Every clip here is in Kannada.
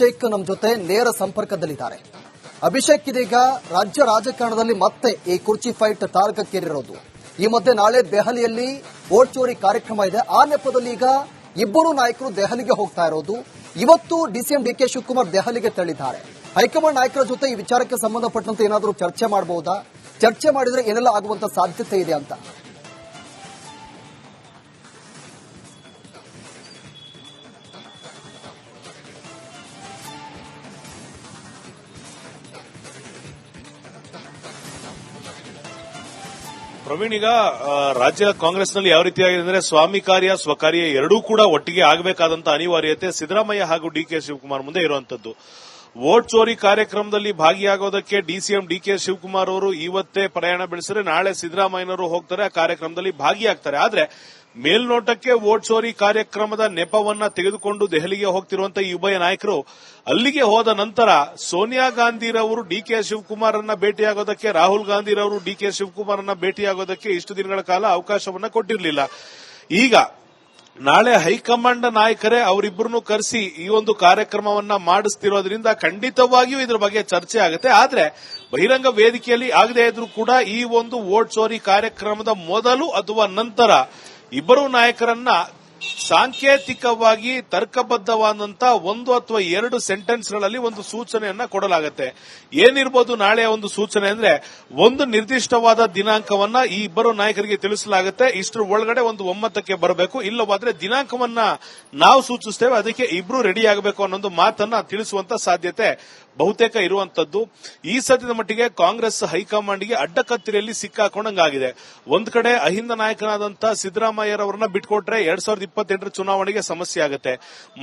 ಅಭಿಷೇಕ್ ನಮ್ಮ ಜೊತೆ ನೇರ ಸಂಪರ್ಕದಲ್ಲಿದ್ದಾರೆ. ಅಭಿಷೇಕ್ ಇದೀಗ ರಾಜ್ಯ ರಾಜಕಾರಣದಲ್ಲಿ ಮತ್ತೆ ಈ ಕುರ್ಚಿ ಫೈಟ್ ತಾರಕಕ್ಕೇರಿರೋದು. ಈ ಮಧ್ಯೆ ನಾಳೆ ದೆಹಲಿಯಲ್ಲಿ ವೋಟ್ ಚೋರಿ ಕಾರ್ಯಕ್ರಮ ಇದೆ. ಆ ನೆಪದಲ್ಲಿ ಈಗ ಇಬ್ಬರು ನಾಯಕರು ದೆಹಲಿಗೆ ಹೋಗ್ತಾ ಇರೋದು. ಇವತ್ತು ಡಿಸಿಎಂ ಡಿ ಕೆ ಶಿವಕುಮಾರ್ ದೆಹಲಿಗೆ ತೆರಳಿದ್ದಾರೆ. ಹೈಕಮಾಂಡ್ ನಾಯಕರ ಜೊತೆ ಈ ವಿಚಾರಕ್ಕೆ ಸಂಬಂಧಪಟ್ಟಂತೆ ಏನಾದರೂ ಚರ್ಚೆ ಮಾಡಬಹುದಾ? ಚರ್ಚೆ ಮಾಡಿದ್ರೆ ಏನೆಲ್ಲ ಆಗುವಂತ ಸಾಧ್ಯತೆ ಇದೆ ಅಂತ. ಪ್ರವೀಣ್, ಈಗ ರಾಜ್ಯ ಕಾಂಗ್ರೆಸ್ನಲ್ಲಿ ಯಾವ ರೀತಿಯಾಗಿದೆ ಅಂದ್ರೆ ಸ್ವಾಮಿ ಕಾರ್ಯ, ಸ್ವಕಾರ್ಯ ಎರಡೂ ಕೂಡ ಒಟ್ಟಿಗೆ ಆಗಬೇಕಾದಂತ ಅನಿವಾರ್ಯತೆ ಸಿದ್ದರಾಮಯ್ಯ ಹಾಗೂ ಡಿ ಕೆ ಶಿವಕುಮಾರ್ ಮುಂದೆ ಇರುವಂತದ್ದು. ವೋಟ್ ಚೋರಿ ಕಾರ್ಯಕ್ರಮದಲ್ಲಿ ಭಾಗಿಯಾಗೋದಕ್ಕೆ ಡಿಸಿಎಂ ಡಿ ಕೆ ಶಿವಕುಮಾರ್ ಅವರು ಇವತ್ತೇ ಪ್ರಯಾಣ ಬೆಳೆಸಿದ್ರೆ ನಾಳೆ ಸಿದ್ದರಾಮಯ್ಯನವರು ಹೋಗ್ತಾರೆ, ಆ ಕಾರ್ಯಕ್ರಮದಲ್ಲಿ ಭಾಗಿಯಾಗ್ತಾರೆ. ಆದ್ರೆ ಮೇಲ್ನೋಟಕ್ಕೆ ವೋಟ್ ಸೋರಿ ಕಾರ್ಯಕ್ರಮದ ನೆಪವನ್ನ ತೆಗೆದುಕೊಂಡು ದೆಹಲಿಗೆ ಈ ಉಭಯ ನಾಯಕರು ಅಲ್ಲಿಗೆ ಹೋದ ನಂತರ ಸೋನಿಯಾ ಗಾಂಧಿರವರು ಡಿ ಕೆ ಶಿವಕುಮಾರ್ ಅನ್ನ ಭೇಟಿಯಾಗೋದಕ್ಕೆ, ರಾಹುಲ್ ಗಾಂಧಿರವರು ಡಿ ಕೆ ಶಿವಕುಮಾರ್ ಅನ್ನ ಭೇಟಿಯಾಗೋದಕ್ಕೆ ಇಷ್ಟು ದಿನಗಳ ಕಾಲ ಅವಕಾಶವನ್ನ ಕೊಟ್ಟಿರಲಿಲ್ಲ. ಈಗ ನಾಳೆ ಹೈಕಮಾಂಡ್ ನಾಯಕರೇ ಅವರಿಬ್ಬರನ್ನು ಕರೆಸಿ ಈ ಒಂದು ಕಾರ್ಯಕ್ರಮವನ್ನ ಮಾಡಿಸ್ತಿರೋದ್ರಿಂದ ಖಂಡಿತವಾಗಿಯೂ ಇದರ ಬಗ್ಗೆ ಚರ್ಚೆ ಆಗುತ್ತೆ. ಆದ್ರೆ ಬಹಿರಂಗ ವೇದಿಕೆಯಲ್ಲಿ ಆಗದೇ ಇದ್ರೂ ಕೂಡ ಈ ಒಂದು ವೋಟ್ ಸೋರಿ ಕಾರ್ಯಕ್ರಮದ ಮೊದಲು ಅಥವಾ ನಂತರ ಇಬ್ಬರು ನಾಯಕರನ್ನ ಸಾಂಕೇತಿಕವಾಗಿ ತರ್ಕಬದ್ಧವಾದಂತ ಒಂದು ಅಥವಾ ಎರಡು ಸೆಂಟೆನ್ಸ್ಗಳಲ್ಲಿ ಒಂದು ಸೂಚನೆಯನ್ನ ಕೊಡಲಾಗುತ್ತೆ. ಏನಿರ್ಬೋದು ನಾಳೆ ಒಂದು ಸೂಚನೆ ಅಂದ್ರೆ ಒಂದು ನಿರ್ದಿಷ್ಟವಾದ ದಿನಾಂಕವನ್ನ ಈ ಇಬ್ಬರು ನಾಯಕರಿಗೆ ತಿಳಿಸಲಾಗುತ್ತೆ. ಇಷ್ಟರ ಒಳಗಡೆ ಒಂದು ಒಮ್ಮತಕ್ಕೆ ಬರಬೇಕು. ಇಲ್ಲವಾದ್ರೆ ದಿನಾಂಕವನ್ನ ನಾವು ಸೂಚಿಸ್ತೇವೆ, ಅದಕ್ಕೆ ಇಬ್ರು ರೆಡಿ ಆಗಬೇಕು ಒಂದು ಮಾತನ್ನ ತಿಳಿಸುವಂತ ಸಾಧ್ಯತೆ ಬಹುತೇಕ ಇರುವಂತದ್ದು. ಈ ಸದ್ಯದ ಮಟ್ಟಿಗೆ ಕಾಂಗ್ರೆಸ್ ಹೈಕಮಾಂಡ್ಗೆ ಅಡ್ಡಕತ್ತಿರಿಯಲ್ಲಿ ಸಿಕ್ಕಾಕೊಂಡಂಗಾಗಿದೆ. ಒಂದ್ ಕಡೆ ಅಹಿಂದ ನಾಯಕನಾದಂತಹ ಸಿದ್ದರಾಮಯ್ಯರವರನ್ನ ಬಿಟ್ಕೊಟ್ರೆ ಎರಡ್ ಸಾವಿರದ ಇಪ್ಪತ್ತೆಂಟರ ಚುನಾವಣೆಗೆ ಸಮಸ್ಯೆ ಆಗುತ್ತೆ.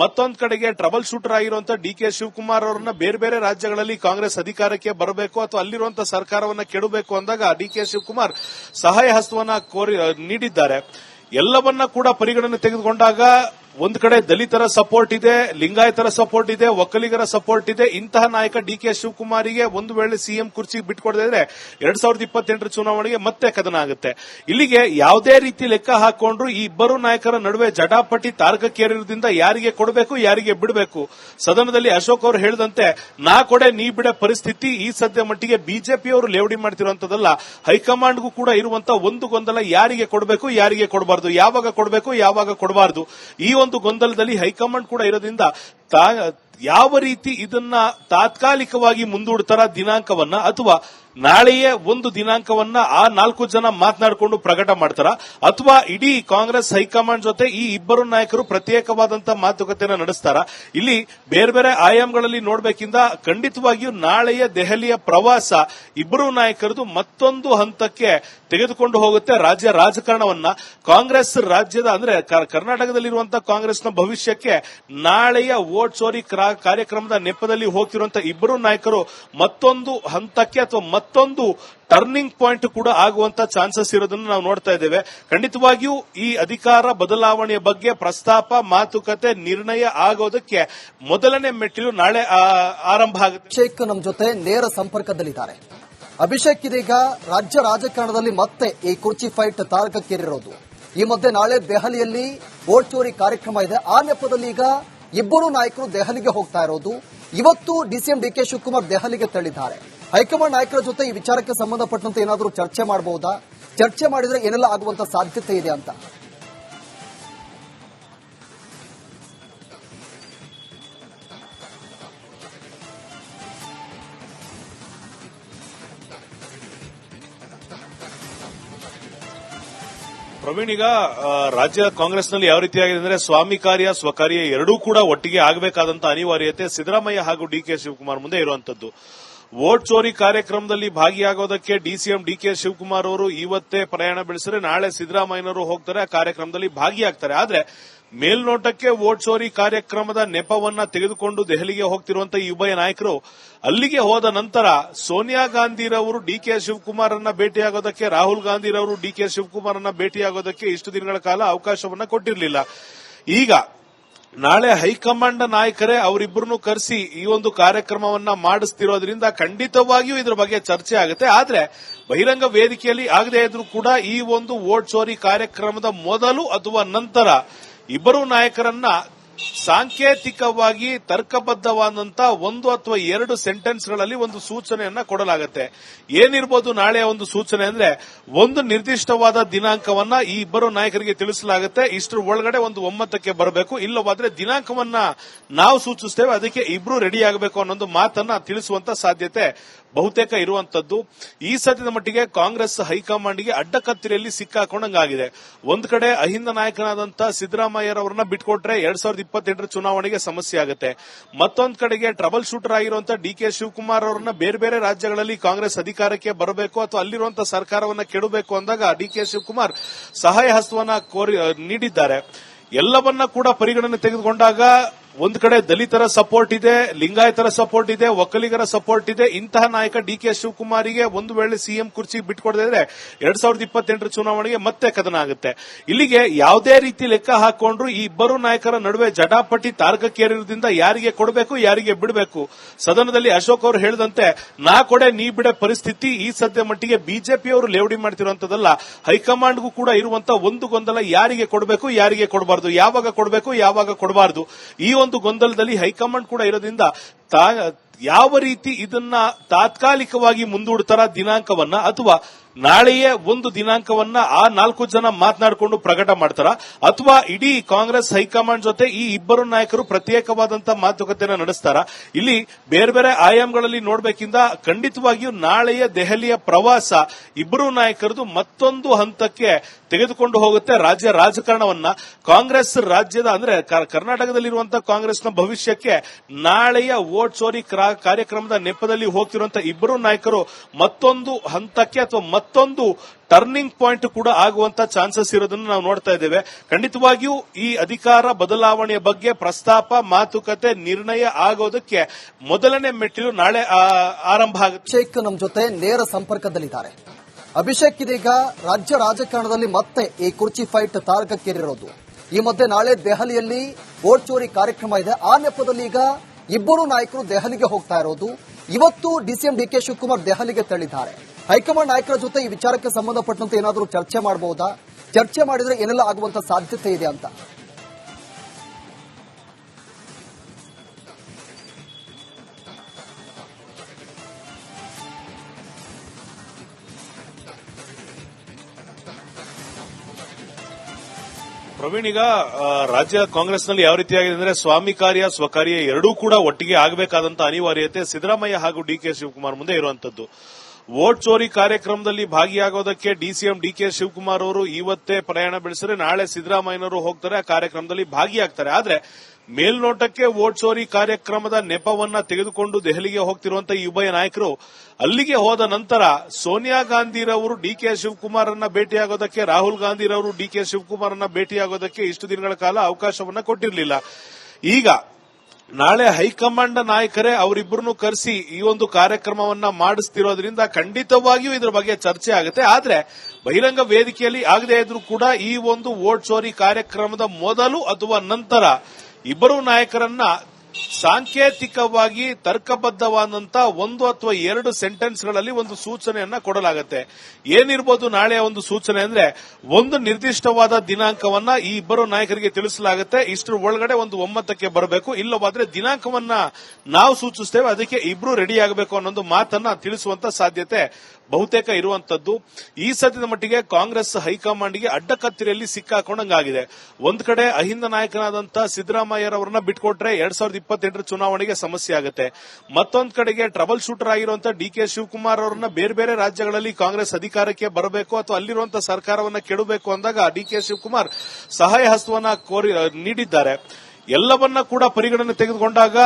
ಮತ್ತೊಂದು ಕಡೆಗೆ ಟ್ರಬಲ್ ಶೂಟರ್ ಆಗಿರುವಂತಹ ಡಿ ಕೆ ಶಿವಕುಮಾರ್ ಅವರನ್ನ ಬೇರೆ ಬೇರೆ ರಾಜ್ಯಗಳಲ್ಲಿ ಕಾಂಗ್ರೆಸ್ ಅಧಿಕಾರಕ್ಕೆ ಬರಬೇಕು ಅಥವಾ ಅಲ್ಲಿರುವಂತಹ ಸರ್ಕಾರವನ್ನ ಕೆಡಬೇಕು ಅಂದಾಗ ಡಿ ಕೆ ಶಿವಕುಮಾರ್ ಸಹಾಯ ಹಸ್ತವನ್ನ ಕೋರಿ, ನೀಡಿದ್ದಾರೆ. ಎಲ್ಲವನ್ನ ಕೂಡ ಪರಿಗಣನೆ ತೆಗೆದುಕೊಂಡಾಗ ಒಂದ್ ಕಡೆ ದಲಿತರ ಸಪೋರ್ಟ್ ಇದೆ, ಲಿಂಗಾಯತರ ಸಪೋರ್ಟ್ ಇದೆ, ಒಕ್ಕಲಿಗರ ಸಪೋರ್ಟ್ ಇದೆ. ಇಂತಹ ನಾಯಕ ಡಿ ಕೆ ಶಿವಕುಮಾರಿಗೆ ಒಂದು ವೇಳೆ ಸಿಎಂ ಕುರ್ಚಿ ಬಿಟ್ಕೊಡದಿದ್ರೆ ಎರಡ್ ಸಾವಿರದ ಇಪ್ಪತ್ತೆಂಟರ ಚುನಾವಣೆಗೆ ಮತ್ತೆ ಕದನ ಆಗುತ್ತೆ. ಇಲ್ಲಿಗೆ ಯಾವುದೇ ರೀತಿ ಲೆಕ್ಕ ಹಾಕೊಂಡ್ರು ಈ ಇಬ್ಬರು ನಾಯಕರ ನಡುವೆ ಜಟಾಪಟಿ ತಾರಕಕ್ಕೇರಿರೋದ್ರಿಂದ ಯಾರಿಗೆ ಕೊಡಬೇಕು, ಯಾರಿಗೆ ಬಿಡಬೇಕು? ಸದನದಲ್ಲಿ ಅಶೋಕ್ ಅವರು ಹೇಳಿದಂತೆ, ನಾ ಕೊಡೆ, ನೀ ಬಿಡ ಪರಿಸ್ಥಿತಿ ಈ ಸದ್ಯ ಮಟ್ಟಿಗೆ ಬಿಜೆಪಿಯವರು ಲೇವಡಿ ಮಾಡ್ತಿರುವಂತದಲ್ಲ ಹೈಕಮಾಂಡ್ಗೂ ಕೂಡ ಇರುವಂತಹ ಒಂದು ಗೊಂದಲ ಯಾರಿಗೆ ಕೊಡಬೇಕು, ಯಾರಿಗೆ ಕೊಡಬಾರದು? ಯಾವಾಗ ಕೊಡಬೇಕು, ಯಾವಾಗ ಕೊಡಬಾರದು? ಈ ಗೊಂದಲದಲ್ಲಿ ಹೈಕಮಾಂಡ್ ಕೂಡ ಇರೋದ್ರಿಂದ ಯಾವ ರೀತಿ ಇದನ್ನ ತಾತ್ಕಾಲಿಕವಾಗಿ ಮುಂದೂಡ್ತಾರ ದಿನಾಂಕವನ್ನ ಅಥವಾ ನಾಳೆಯೇ ಒಂದು ದಿನಾಂಕವನ್ನ ಆ ನಾಲ್ಕು ಜನ ಮಾತನಾಡಿಕೊಂಡು ಪ್ರಕಟ ಮಾಡ್ತಾರ, ಅಥವಾ ಇಡೀ ಕಾಂಗ್ರೆಸ್, ಹೈಕಮಾಂಡ್ ಜೊತೆ ಈ ಇಬ್ಬರು ನಾಯಕರು ಪ್ರತ್ಯೇಕವಾದಂತಹ ಮಾತುಕತೆಯನ್ನು ನಡೆಸ್ತಾರ. ಇಲ್ಲಿ ಬೇರೆ ಬೇರೆ ಆಯಾಮಗಳಲ್ಲಿ ನೋಡಬೇಕಿಂದ ಖಂಡಿತವಾಗಿಯೂ ನಾಳೆಯ ದೆಹಲಿಯ ಪ್ರವಾಸ ಇಬ್ಬರು ನಾಯಕರದು ಮತ್ತೊಂದು ಹಂತಕ್ಕೆ ತೆಗೆದುಕೊಂಡು ಹೋಗುತ್ತೆ. ರಾಜ್ಯ ರಾಜಕಾರಣವನ್ನ ಕಾಂಗ್ರೆಸ್ ರಾಜ್ಯದ ಅಂದ್ರೆ ಕರ್ನಾಟಕದಲ್ಲಿರುವಂತಹ ಕಾಂಗ್ರೆಸ್ನ ಭವಿಷ್ಯಕ್ಕೆ ನಾಳೆಯ ವೋಟ್ ಚೋರಿ ಕ್ರಾ- ಕಾರ್ಯಕ್ರಮದ ನೆಪದಲ್ಲಿ ಹೋಗ್ತಿರುವಂತಹ ಇಬ್ಬರು ನಾಯಕರು ಮತ್ತೊಂದು ಹಂತಕ್ಕೆ ಅಥವಾ ಮತ್ತೊಂದು ಟರ್ನಿಂಗ್ ಪಾಯಿಂಟ್ ಕೂಡ ಆಗುವಂತ ಚಾನ್ಸಸ್ ಇರೋದನ್ನು ನಾವು ನೋಡ್ತಾ ಇದ್ದೇವೆ. ಖಂಡಿತವಾಗಿಯೂ ಈ ಅಧಿಕಾರ ಬದಲಾವಣೆಯ ಬಗ್ಗೆ ಪ್ರಸ್ತಾಪ, ಮಾತುಕತೆ, ನಿರ್ಣಯ ಆಗೋದಕ್ಕೆ ಮೊದಲನೇ ಮೆಟ್ಟಿಲು ನಾಳೆ ಆರಂಭ ಆಗುತ್ತೆ. ಅಭಿಷೇಕ್ ನಮ್ಮ ಜೊತೆ ನೇರ ಸಂಪರ್ಕದಲ್ಲಿದ್ದಾರೆ. ಅಭಿಷೇಕ್ ಇದೀಗ ರಾಜ್ಯ ರಾಜಕಾರಣದಲ್ಲಿ ಮತ್ತೆ ಈ ಕುರ್ಚಿ ಫೈಟ್ ತಾರಕಕ್ಕೇರಿರೋದು. ಈ ಮಧ್ಯೆ ನಾಳೆ ದೆಹಲಿಯಲ್ಲಿ ವೋಟ್ ಚೋರಿ ಕಾರ್ಯಕ್ರಮ ಇದೆ. ಆ ನೆಪದಲ್ಲಿ ಈಗ ಇಬ್ಬರು ನಾಯಕರು ದೆಹಲಿಗೆ ಹೋಗ್ತಾ ಇರೋದು. ಇವತ್ತು ಡಿಸಿಎಂ ಡಿ ಕೆ ಶಿವಕುಮಾರ್ ದೆಹಲಿಗೆ ತೆರಳಿದ್ದಾರೆ. ಹೈಕಮಾಂಡ್ ನಾಯಕರ ಜೊತೆ ಈ ವಿಚಾರಕ್ಕೆ ಸಂಬಂಧಪಟ್ಟಂತೆ ಏನಾದರೂ ಚರ್ಚೆ ಮಾಡಬಹುದಾ? ಚರ್ಚೆ ಮಾಡಿದ್ರೆ ಏನೆಲ್ಲ ಆಗುವಂತ ಸಾಧ್ಯತೆ ಇದೆ ಅಂತ. ಪ್ರವೀಣ್, ಈಗ ರಾಜ್ಯ ಕಾಂಗ್ರೆಸ್ನಲ್ಲಿ ಯಾವ ರೀತಿಯಾಗಿದೆ ಅಂದ್ರೆ ಸ್ವಾಮಿ ಕಾರ್ಯ, ಸ್ವಕಾರ್ಯ ಎರಡೂ ಕೂಡ ಒಟ್ಟಿಗೆ ಆಗಬೇಕಾದಂತಹ ಅನಿವಾರ್ಯತೆ ಸಿದ್ದರಾಮಯ್ಯ ಹಾಗೂ ಡಿ ಕೆ ಶಿವಕುಮಾರ್ ಮುಂದೆ ಇರುವಂತದ್ದು. ವೋಟ್ ಚೋರಿ ಕಾರ್ಯಕ್ರಮದಲ್ಲಿ ಭಾಗಿಯಾಗೋದಕ್ಕೆ ಡಿಸಿಎಂ ಡಿ ಕೆ ಶಿವಕುಮಾರ್ ಅವರು ಇವತ್ತೇ ಪ್ರಯಾಣ ಬೆಳೆಸಿದ್ರೆ ನಾಳೆ ಸಿದ್ದರಾಮಯ್ಯನವರು ಹೋಗ್ತಾರೆ, ಆ ಕಾರ್ಯಕ್ರಮದಲ್ಲಿ ಭಾಗಿಯಾಗ್ತಾರೆ. ಆದ್ರೆ ಮೇಲ್ನೋಟಕ್ಕೆ ವೋಟ್ ಸೋರಿ ಕಾರ್ಯಕ್ರಮದ ನೆಪವನ್ನ ತೆಗೆದುಕೊಂಡು ದೆಹಲಿಗೆ ಹೋಗ್ತಿರುವಂತ ಈ ಉಭಯ ನಾಯಕರು ಅಲ್ಲಿಗೆ ಹೋದ ನಂತರ ಸೋನಿಯಾ ಗಾಂಧಿರವರು ಡಿ ಕೆ ಶಿವಕುಮಾರ್ ಅನ್ನ ಭೇಟಿಯಾಗೋದಕ್ಕೆ, ರಾಹುಲ್ ಗಾಂಧಿರವರು ಡಿ ಕೆ ಶಿವಕುಮಾರ್ ಅನ್ನ ಭೇಟಿಯಾಗೋದಕ್ಕೆ ಇಷ್ಟು ದಿನಗಳ ಕಾಲ ಅವಕಾಶವನ್ನ ಕೊಟ್ಟಿರಲಿಲ್ಲ. ಈಗ ನಾಳೆ ಹೈಕಮಾಂಡ್ ನಾಯಕರೇ ಅವರಿಬ್ಬರನ್ನು ಕರೆಸಿ ಈ ಒಂದು ಕಾರ್ಯಕ್ರಮವನ್ನ ಮಾಡಿಸ್ತಿರೋದ್ರಿಂದ ಖಂಡಿತವಾಗಿಯೂ ಇದರ ಬಗ್ಗೆ ಚರ್ಚೆ ಆಗುತ್ತೆ. ಆದ್ರೆ ಬಹಿರಂಗ ವೇದಿಕೆಯಲ್ಲಿ ಆಗದೇ ಇದ್ರೂ ಕೂಡ ಈ ಒಂದು ವೋಟ್ ಸೋರಿ ಕಾರ್ಯಕ್ರಮದ ಮೊದಲು ಅಥವಾ ನಂತರ ಇಬ್ಬರು ನಾಯಕರನ್ನ ಸಾಂಕೇತಿಕವಾಗಿ ತರ್ಕಬದ್ಧವಾದಂತ ಒಂದು ಅಥವಾ ಎರಡು ಸೆಂಟೆನ್ಸ್ಗಳಲ್ಲಿ ಒಂದು ಸೂಚನೆಯನ್ನ ಕೊಡಲಾಗುತ್ತೆ. ಏನಿರ್ಬೋದು ನಾಳೆ ಒಂದು ಸೂಚನೆ ಅಂದ್ರೆ ಒಂದು ನಿರ್ದಿಷ್ಟವಾದ ದಿನಾಂಕವನ್ನ ಈ ಇಬ್ಬರು ನಾಯಕರಿಗೆ ತಿಳಿಸಲಾಗುತ್ತೆ. ಇಷ್ಟರ ಒಳಗಡೆ ಒಂದು ಒಮ್ಮತಕ್ಕೆ ಬರಬೇಕು. ಇಲ್ಲವಾದ್ರೆ ದಿನಾಂಕವನ್ನ ನಾವು ಸೂಚಿಸ್ತೇವೆ. ಅದಕ್ಕೆ ಇಬ್ರು ರೆಡಿ ಆಗಬೇಕು ಅನ್ನೋ ಮಾತನ್ನ ತಿಳಿಸುವಂತ ಸಾಧ್ಯತೆ ಬಹುತೇಕ ಇರುವಂತದ್ದು. ಈ ಸದ್ಯದ ಮಟ್ಟಿಗೆ ಕಾಂಗ್ರೆಸ್ ಹೈಕಮಾಂಡ್ಗೆ ಅಡ್ಡಕತ್ತಿರಿಯಲ್ಲಿ ಸಿಕ್ಕಾಕೊಂಡಂಗಾಗಿದೆ. ಒಂದ್ ಕಡೆ ಅಹಿಂದ ನಾಯಕನಾದಂತ ಸಿದ್ದರಾಮಯ್ಯರವರನ್ನ ಬಿಟ್ಕೊಟ್ರೆ ಎರಡ್ ಸಾವಿರದ ಇಪ್ಪತ್ತೆಂಟರ ಚುನಾವಣೆಗೆ ಸಮಸ್ಯೆ ಆಗುತ್ತೆ. ಮತ್ತೊಂದು ಕಡೆಗೆ ಟ್ರಬಲ್ ಶೂಟರ್ ಆಗಿರುವಂತಹ ಡಿ ಕೆ ಶಿವಕುಮಾರ್ ಅವರನ್ನ ಬೇರೆ ಬೇರೆ ರಾಜ್ಯಗಳಲ್ಲಿ ಕಾಂಗ್ರೆಸ್ ಅಧಿಕಾರಕ್ಕೆ ಬರಬೇಕು ಅಥವಾ ಅಲ್ಲಿರುವಂತಹ ಸರ್ಕಾರವನ್ನ ಕೆಡಬೇಕು ಅಂದಾಗ ಡಿ ಕೆ ಶಿವಕುಮಾರ್ ಸಹಾಯ ಹಸ್ತವನ್ನ ಕೋರಿ, ನೀಡಿದ್ದಾರೆ. ಎಲ್ಲವನ್ನ ಕೂಡ ಪರಿಗಣನೆ ತೆಗೆದುಕೊಂಡಾಗ ಒಂದ್ ಕಡೆ ದಲಿತರ ಸಪೋರ್ಟ್ ಇದೆ, ಲಿಂಗಾಯತರ ಸಪೋರ್ಟ್ ಇದೆ, ಒಕ್ಕಲಿಗರ ಸಪೋರ್ಟ್ ಇದೆ. ಇಂತಹ ನಾಯಕ ಡಿ ಕೆ ಶಿವಕುಮಾರಿಗೆ ಒಂದು ವೇಳೆ ಸಿಎಂ ಕುರ್ಚಿ ಬಿಟ್ಕೊಡದಿದ್ರೆ ಎರಡ್ ಸಾವಿರದ ಇಪ್ಪತ್ತೆಂಟರ ಚುನಾವಣೆಗೆ ಮತ್ತೆ ಕದನ ಆಗುತ್ತೆ. ಇಲ್ಲಿಗೆ ಯಾವುದೇ ರೀತಿ ಲೆಕ್ಕ ಹಾಕೊಂಡ್ರು ಈ ಇಬ್ಬರು ನಾಯಕರ ನಡುವೆ ಜಟಾಪಟಿ ತಾರಕಕ್ಕೇರಿರೋದ್ರಿಂದ ಯಾರಿಗೆ ಕೊಡಬೇಕು, ಯಾರಿಗೆ ಬಿಡಬೇಕು? ಸದನದಲ್ಲಿ ಅಶೋಕ್ ಅವರು ಹೇಳಿದಂತೆ, ನಾ ಕೊಡೆ, ನೀ ಬಿಡ ಪರಿಸ್ಥಿತಿ ಈ ಸದ್ಯ ಮಟ್ಟಿಗೆ ಬಿಜೆಪಿಯವರು ಲೇವಡಿ ಮಾಡ್ತಿರುವಂತದಲ್ಲ ಹೈಕಮಾಂಡ್ಗೂ ಕೂಡ ಇರುವಂತಹ ಒಂದು ಗೊಂದಲ ಯಾರಿಗೆ ಕೊಡಬೇಕು, ಯಾರಿಗೆ ಕೊಡಬಾರದು? ಯಾವಾಗ ಕೊಡಬೇಕು, ಯಾವಾಗ ಕೊಡಬಾರದು? ಈ ಗೊಂದಲದಲ್ಲಿ ಹೈಕಮಾಂಡ್ ಕೂಡ ಇರೋದ್ರಿಂದ ಯಾವ ರೀತಿ ಇದನ್ನ ತಾತ್ಕಾಲಿಕವಾಗಿ ಮುಂದೂಡ್ತಾರ ದಿನಾಂಕವನ್ನ ಅಥವಾ ನಾಳೆಯೇ ಒಂದು ದಿನಾಂಕವನ್ನ ಆ ನಾಲ್ಕು ಜನ ಮಾತನಾಡಿಕೊಂಡು ಪ್ರಕಟ ಮಾಡ್ತಾರ ಅಥವಾ ಇಡೀ ಕಾಂಗ್ರೆಸ್ ಹೈಕಮಾಂಡ್ ಜೊತೆ ಈ ಇಬ್ಬರು ನಾಯಕರು ಪ್ರತ್ಯೇಕವಾದಂತಹ ಮಾತುಕತೆಯನ್ನು ನಡೆಸ್ತಾರ. ಇಲ್ಲಿ ಬೇರೆ ಬೇರೆ ಆಯಾಮಗಳಲ್ಲಿ ನೋಡಬೇಕಿಂದ ಖಂಡಿತವಾಗಿಯೂ ನಾಳೆಯ ದೆಹಲಿಯ ಪ್ರವಾಸ ಇಬ್ಬರು ನಾಯಕರದು ಮತ್ತೊಂದು ಹಂತಕ್ಕೆ ತೆಗೆದುಕೊಂಡು ಹೋಗುತ್ತೆ. ರಾಜ್ಯ ರಾಜಕಾರಣವನ್ನ ಕಾಂಗ್ರೆಸ್ ರಾಜ್ಯದ ಅಂದ್ರೆ ಕರ್ನಾಟಕದಲ್ಲಿರುವಂತಹ ಕಾಂಗ್ರೆಸ್ನ ಭವಿಷ್ಯಕ್ಕೆ ನಾಳೆಯ ವೋಟ್ ಚೋರಿ ಕ್ರಾ- ಕಾರ್ಯಕ್ರಮದ ನೆಪದಲ್ಲಿ ಹೋಗ್ತಿರುವಂತಹ ಇಬ್ಬರು ನಾಯಕರು ಮತ್ತೊಂದು ಹಂತಕ್ಕೆ ಅಥವಾ ಮತ್ತೊಂದು ಟರ್ನಿಂಗ್ ಪಾಯಿಂಟ್ ಕೂಡ ಆಗುವಂತ ಚಾನ್ಸಸ್ ಇರೋದನ್ನು ನಾವು ನೋಡ್ತಾ ಇದ್ದೇವೆ. ಖಂಡಿತವಾಗಿಯೂ ಈ ಅಧಿಕಾರ ಬದಲಾವಣೆಯ ಬಗ್ಗೆ ಪ್ರಸ್ತಾಪ, ಮಾತುಕತೆ, ನಿರ್ಣಯ ಆಗೋದಕ್ಕೆ ಮೊದಲನೇ ಮೆಟ್ಟಿಲು ನಾಳೆ ಆರಂಭ ಆಗುತ್ತೆ. ಅಭಿಷೇಕ್ ನಮ್ಮ ಜೊತೆ ನೇರ ಸಂಪರ್ಕದಲ್ಲಿದ್ದಾರೆ. ಅಭಿಷೇಕ್ ಇದೀಗ ರಾಜ್ಯ ರಾಜಕಾರಣದಲ್ಲಿ ಮತ್ತೆ ಈ ಕುರ್ಚಿ ಫೈಟ್ ತಾರಕಕ್ಕೇರಿರೋದು. ಈ ಮಧ್ಯೆ ನಾಳೆ ದೆಹಲಿಯಲ್ಲಿ ವೋಟ್ ಚೋರಿ ಕಾರ್ಯಕ್ರಮ ಇದೆ. ಆ ನೆಪದಲ್ಲಿ ಈಗ ಇಬ್ಬರು ನಾಯಕರು ದೆಹಲಿಗೆ ಹೋಗ್ತಾ ಇರೋದು. ಇವತ್ತು ಡಿಸಿಎಂ ಡಿ ಕೆ ಶಿವಕುಮಾರ್ ದೆಹಲಿಗೆ ತೆರಳಿದ್ದಾರೆ. ಹೈಕಮಾಂಡ್ ನಾಯಕರ ಜೊತೆ ಈ ವಿಚಾರಕ್ಕೆ ಸಂಬಂಧಪಟ್ಟಂತೆ ಏನಾದರೂ ಚರ್ಚೆ ಮಾಡಬಹುದಾ? ಚರ್ಚೆ ಮಾಡಿದ್ರೆ ಏನೆಲ್ಲ ಆಗುವಂತ ಸಾಧ್ಯತೆ ಇದೆ ಅಂತ. ಪ್ರವೀಣ್ ಈಗ ರಾಜ್ಯ ಕಾಂಗ್ರೆಸ್ನಲ್ಲಿ ಯಾವ ರೀತಿಯಾಗಿದೆ ಅಂದ್ರೆ ಸ್ವಾಮಿ ಕಾರ್ಯ, ಸ್ವಕಾರ್ಯ ಎರಡೂ ಕೂಡ ಒಟ್ಟಿಗೆ ಆಗಬೇಕಾದಂತಹ ಅನಿವಾರ್ಯತೆ ಸಿದ್ದರಾಮಯ್ಯ ಹಾಗೂ ಡಿ ಕೆ ಶಿವಕುಮಾರ್ ಮುಂದೆ ಇರುವಂತದ್ದು. ವೋಟ್ ಚೋರಿ ಕಾರ್ಯಕ್ರಮದಲ್ಲಿ ಭಾಗಿಯಾಗೋದಕ್ಕೆ ಡಿಸಿಎಂ ಡಿ ಕೆ ಶಿವಕುಮಾರ್ ಅವರು ಇವತ್ತೇ ಪ್ರಯಾಣ ಬೆಳೆಸಿದ್ರೆ ನಾಳೆ ಸಿದ್ದರಾಮಯ್ಯನವರು ಹೋಗ್ತಾರೆ, ಆ ಕಾರ್ಯಕ್ರಮದಲ್ಲಿ ಭಾಗಿಯಾಗ್ತಾರೆ. ಆದರೆ ಮೇಲ್ನೋಟಕ್ಕೆ ವೋಟ್ ಚೋರಿ ಕಾರ್ಯಕ್ರಮದ ನೆಪವನ್ನ ತೆಗೆದುಕೊಂಡು ದೆಹಲಿಗೆ ಹೋಗ್ತಿರುವಂತಹ ಉಭಯ ನಾಯಕರು ಅಲ್ಲಿಗೆ ಹೋದ ನಂತರ ಸೋನಿಯಾ ಗಾಂಧಿರವರು ಡಿ ಕೆ ಶಿವಕುಮಾರ್ ಅನ್ನ ಭೇಟಿಯಾಗೋದಕ್ಕೆ, ರಾಹುಲ್ ಗಾಂಧಿರವರು ಡಿ ಕೆ ಶಿವಕುಮಾರ್ ಅನ್ನ ಭೇಟಿಯಾಗೋದಕ್ಕೆ ಇಷ್ಟು ದಿನಗಳ ಕಾಲ ಅವಕಾಶವನ್ನ ಕೊಟ್ಟಿರಲಿಲ್ಲ. ಈಗ ನಾಳೆ ಹೈಕಮಾಂಡ್ ನಾಯಕರೇ ಅವರಿಬ್ಬರನ್ನು ಕರೆಸಿ ಈ ಒಂದು ಕಾರ್ಯಕ್ರಮವನ್ನ ಮಾಡಿಸ್ತಿರೋದ್ರಿಂದ ಖಂಡಿತವಾಗಿಯೂ ಇದರ ಬಗ್ಗೆ ಚರ್ಚೆ ಆಗುತ್ತೆ. ಆದ್ರೆ ಬಹಿರಂಗ ವೇದಿಕೆಯಲ್ಲಿ ಆಗದೇ ಇದ್ರೂ ಕೂಡ ಈ ಒಂದು ವೋಟ್ ಚೋರಿ ಕಾರ್ಯಕ್ರಮದ ಮೊದಲು ಅಥವಾ ನಂತರ ಇಬ್ಬರು ನಾಯಕರನ್ನ ಸಾಂಕೇತಿಕವಾಗಿ ತರ್ಕಬದ್ಧವಾದಂತ ಒಂದು ಅಥವಾ ಎರಡು ಸೆಂಟೆನ್ಸ್ಗಳಲ್ಲಿ ಒಂದು ಸೂಚನೆಯನ್ನ ಕೊಡಲಾಗುತ್ತೆ. ಏನಿರ್ಬೋದು ನಾಳೆಯ ಒಂದು ಸೂಚನೆ ಅಂದ್ರೆ ಒಂದು ನಿರ್ದಿಷ್ಟವಾದ ದಿನಾಂಕವನ್ನ ಈ ಇಬ್ಬರು ನಾಯಕರಿಗೆ ತಿಳಿಸಲಾಗುತ್ತೆ. ಇಷ್ಟರ ಒಳಗಡೆ ಒಂದು ಒಮ್ಮತಕ್ಕೆ ಬರಬೇಕು. ಇಲ್ಲವಾದ್ರೆ ದಿನಾಂಕವನ್ನ ನಾವು ಸೂಚಿಸ್ತೇವೆ. ಅದಕ್ಕೆ ಇಬ್ರು ರೆಡಿ ಆಗಬೇಕು ಅನ್ನೋ ಮಾತನ್ನ ತಿಳಿಸುವಂತ ಸಾಧ್ಯತೆ ಬಹುತೇಕ ಇರುವಂತದ್ದು ಈ ಸದ್ಯದ ಮಟ್ಟಿಗೆ ಕಾಂಗ್ರೆಸ್ ಹೈಕಮಾಂಡ್ಗೆ ಅಡ್ಡಕತ್ತಿರಿಯಲ್ಲಿ ಸಿಕ್ಕಾಕೊಂಡಂಗಾಗಿದೆ. ಒಂದ್ ಕಡೆ ಅಹಿಂದ ನಾಯಕನಾದಂತ ಸಿದ್ದರಾಮಯ್ಯರವರನ್ನ ಬಿಟ್ಕೊಟ್ರೆ ಎರಡ್ ಸಾವಿರದ ಇಪ್ಪತ್ತೆಂಟರ ಚುನಾವಣೆಗೆ ಸಮಸ್ಯೆ ಆಗುತ್ತೆ. ಮತ್ತೊಂದ್ ಕಡೆಗೆ ಟ್ರಬಲ್ ಶೂಟರ್ ಆಗಿರುವಂತ ಡಿ ಕೆ ಶಿವಕುಮಾರ್ ಅವರನ್ನ ಬೇರೆ ಬೇರೆ ರಾಜ್ಯಗಳಲ್ಲಿ ಕಾಂಗ್ರೆಸ್ ಅಧಿಕಾರಕ್ಕೆ ಬರಬೇಕು ಅಥವಾ ಅಲ್ಲಿರುವಂತ ಸರ್ಕಾರವನ್ನ ಕೆಡಬೇಕು ಅಂದಾಗ ಡಿ ಕೆ ಶಿವಕುಮಾರ್ ಸಹಾಯ ಹಸ್ತವನ್ನ ಕೋರಿ ನೀಡಿದ್ದಾರೆ. ಎಲ್ಲವನ್ನ ಕೂಡ ಪರಿಗಣನೆ ತೆಗೆದುಕೊಂಡಾಗ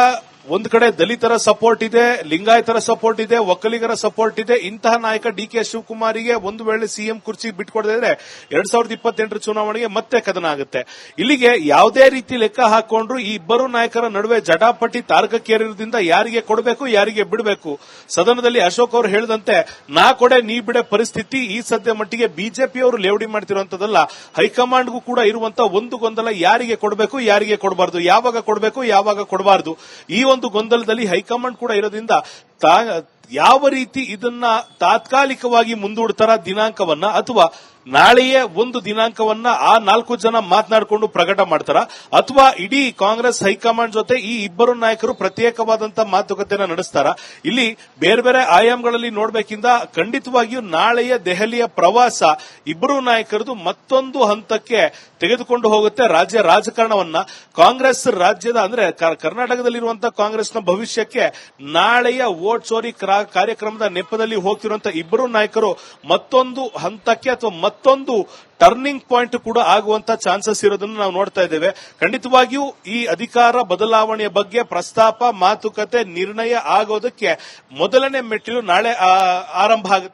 ಒಂದ್ ಕಡೆ ದಲಿತರ ಸಪೋರ್ಟ್ ಇದೆ, ಲಿಂಗಾಯತರ ಸಪೋರ್ಟ್ ಇದೆ, ಒಕ್ಕಲಿಗರ ಸಪೋರ್ಟ್ ಇದೆ. ಇಂತಹ ನಾಯಕ ಡಿ ಕೆ ಶಿವಕುಮಾರಿಗೆ ಒಂದು ವೇಳೆ ಸಿಎಂ ಕುರ್ಚಿ ಬಿಟ್ಕೊಡದಿದ್ರೆ ಎರಡ್ ಸಾವಿರದ ಇಪ್ಪತ್ತೆಂಟರ ಚುನಾವಣೆಗೆ ಮತ್ತೆ ಕದನ ಆಗುತ್ತೆ. ಇಲ್ಲಿಗೆ ಯಾವುದೇ ರೀತಿ ಲೆಕ್ಕ ಹಾಕೊಂಡ್ರು ಈ ಇಬ್ಬರು ನಾಯಕರ ನಡುವೆ ಜಟಾಪಟಿ ತಾರಕಕ್ಕೇರಿರೋದ್ರಿಂದ ಯಾರಿಗೆ ಕೊಡಬೇಕು, ಯಾರಿಗೆ ಬಿಡಬೇಕು? ಸದನದಲ್ಲಿ ಅಶೋಕ್ ಅವರು ಹೇಳಿದಂತೆ, ನಾ ಕೊಡೆ, ನೀ ಬಿಡೆ ಪರಿಸ್ಥಿತಿ ಈ ಸದ್ಯ ಮಟ್ಟಿಗೆ ಬಿಜೆಪಿಯವರು ಲೇವಡಿ ಮಾಡ್ತಿರುವಂತದಲ್ಲ ಹೈಕಮಾಂಡ್ಗೂ ಕೂಡ ಇರುವಂತಹ ಒಂದು ಗೊಂದಲ ಯಾರಿಗೆ ಕೊಡಬೇಕು, ಯಾರಿಗೆ ಕೊಡಬಾರದು? ಯಾವಾಗ ಕೊಡಬೇಕು, ಯಾವಾಗ ಕೊಡಬಾರದು? ಈ ಒಂದು ಗೊಂದಲದಲ್ಲಿ ಹೈಕಮಾಂಡ್ ಕೂಡ ಇರೋದ್ರಿಂದ ಯಾವ ರೀತಿ ಇದನ್ನ ತಾತ್ಕಾಲಿಕವಾಗಿ ಮುಂದೂಡ್ತಾರ ದಿನಾಂಕವನ್ನ ಅಥವಾ ನಾಳೆಯೇ ಒಂದು ದಿನಾಂಕವನ್ನ ಆ ನಾಲ್ಕು ಜನ ಮಾತನಾಡಿಕೊಂಡು ಪ್ರಕಟ ಮಾಡ್ತಾರ ಅಥವಾ ಇಡೀ ಕಾಂಗ್ರೆಸ್ ಹೈಕಮಾಂಡ್ ಜೊತೆ ಈ ಇಬ್ಬರು ನಾಯಕರು ಪ್ರತ್ಯೇಕವಾದಂತಹ ಮಾತುಕತೆಯನ್ನು ನಡೆಸ್ತಾರ. ಇಲ್ಲಿ ಬೇರೆ ಬೇರೆ ಆಯಾಮಗಳಲ್ಲಿ ನೋಡಬೇಕಿಂದ ಖಂಡಿತವಾಗಿಯೂ ನಾಳೆಯ ದೆಹಲಿಯ ಪ್ರವಾಸ ಇಬ್ಬರು ನಾಯಕರದು ಮತ್ತೊಂದು ಹಂತಕ್ಕೆ ತೆಗೆದುಕೊಂಡು ಹೋಗುತ್ತೆ. ರಾಜ್ಯ ರಾಜಕಾರಣವನ್ನ ಕಾಂಗ್ರೆಸ್ ರಾಜ್ಯದ ಅಂದ್ರೆ ಕರ್ನಾಟಕದಲ್ಲಿರುವಂತಹ ಕಾಂಗ್ರೆಸ್ನ ಭವಿಷ್ಯಕ್ಕೆ ನಾಳೆಯ ವೋಟ್ ಚೋರಿ ಕಾರ್ಯಕ್ರಮದ ನೆಪದಲ್ಲಿ ಹೋಗ್ತಿರುವಂತಹ ಇಬ್ಬರು ನಾಯಕರು ಮತ್ತೊಂದು ಹಂತಕ್ಕೆ ಅಥವಾ ಮತ್ತೊಂದು ಟರ್ನಿಂಗ್ ಪಾಯಿಂಟ್ ಕೂಡ ಆಗುವಂತ ಚಾನ್ಸಸ್ ಇರೋದನ್ನು ನಾವು ನೋಡ್ತಾ ಇದ್ದೇವೆ. ಖಂಡಿತವಾಗಿಯೂ ಈ ಅಧಿಕಾರ ಬದಲಾವಣೆಯ ಬಗ್ಗೆ ಪ್ರಸ್ತಾಪ, ಮಾತುಕತೆ, ನಿರ್ಣಯ ಆಗೋದಕ್ಕೆ ಮೊದಲನೇ ಮೆಟ್ಟಿಲು ನಾಳೆ ಆರಂಭ ಆಗುತ್ತೆ.